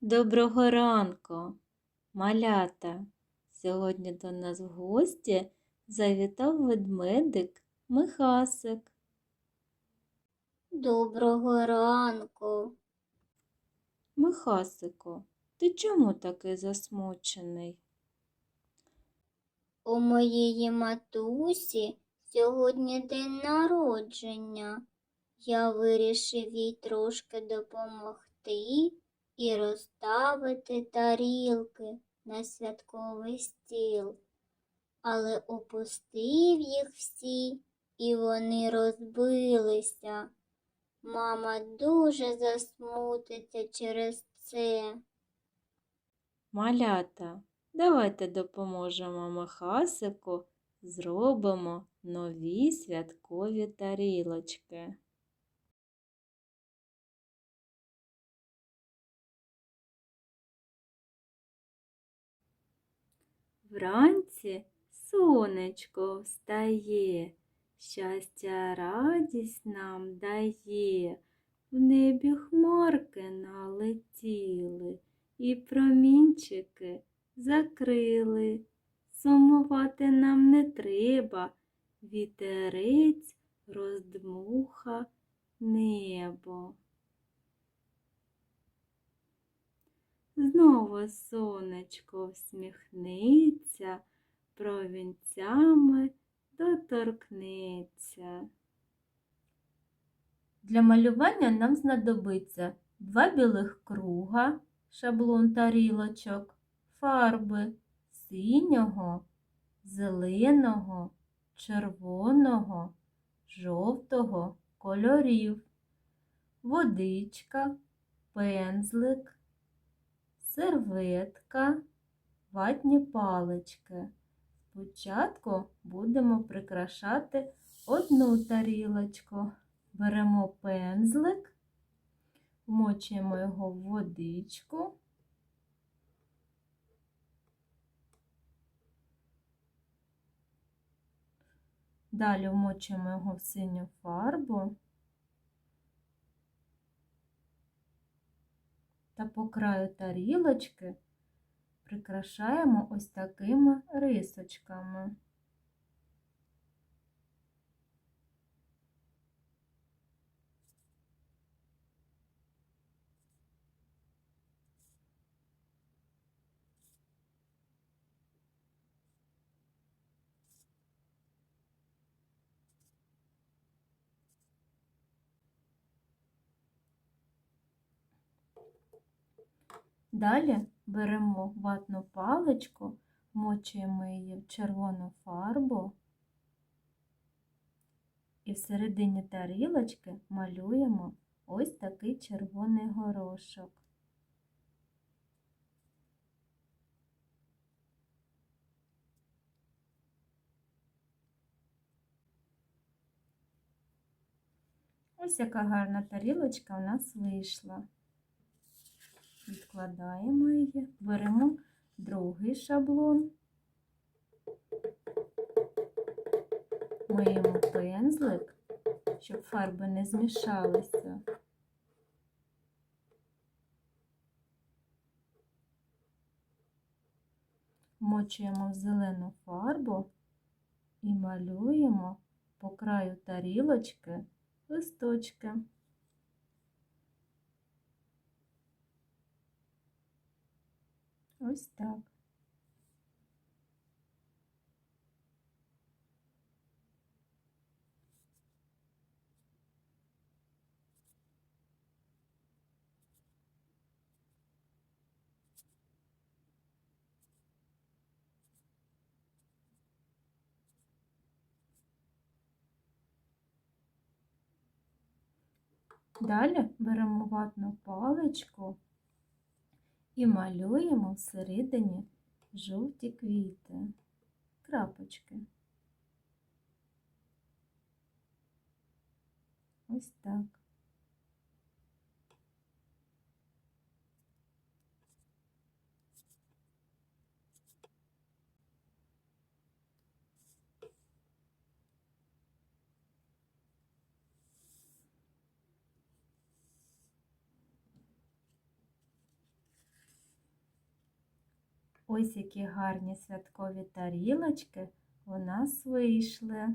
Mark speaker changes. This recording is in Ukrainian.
Speaker 1: Доброго ранку, малята. Сьогодні до нас в гості завітав ведмедик Михасик.
Speaker 2: Доброго ранку.
Speaker 1: Михасику, ти чому такий засмучений?
Speaker 2: У моєї матусі сьогодні день народження. Я вирішив їй трошки допомогти і розставити тарілки на святковий стіл, але опустив їх всі, і вони розбилися. Мама дуже засмутиться через це.
Speaker 1: Малята, давайте допоможемо Михасику, зробимо нові святкові тарілочки. Вранці сонечко встає, щастя радість нам дає, в небі хмарки налетіли і промінчики закрили. Сумувати нам не треба, вітерець роздмуха небо. Знову сонечко всміхнеться, провінцями доторкнеться. Для малювання нам знадобиться два білих круга, шаблон тарілочок, фарби синього, зеленого, червоного, жовтого кольорів, водичка, пензлик, серветка, ватні палички. Спочатку будемо прикрашати одну тарілочку. Беремо пензлик, вмочуємо його в водичку. Далі вмочуємо його в синю фарбу та по краю тарілочки прикрашаємо ось такими рисочками. Далі беремо ватну паличку, мочуємо її в червону фарбу і всередині тарілочки малюємо ось такий червоний горошок. Ось яка гарна тарілочка у нас вийшла. Відкладаємо її, беремо другий шаблон, миємо пензлик, щоб фарби не змішалися. Мочуємо в зелену фарбу і малюємо по краю тарілочки листочки. Ось так. Далі беремо ватну паличку і малюємо всередині жовті квіти, крапочки. Ось так. Ось які гарні святкові тарілочки у нас вийшли.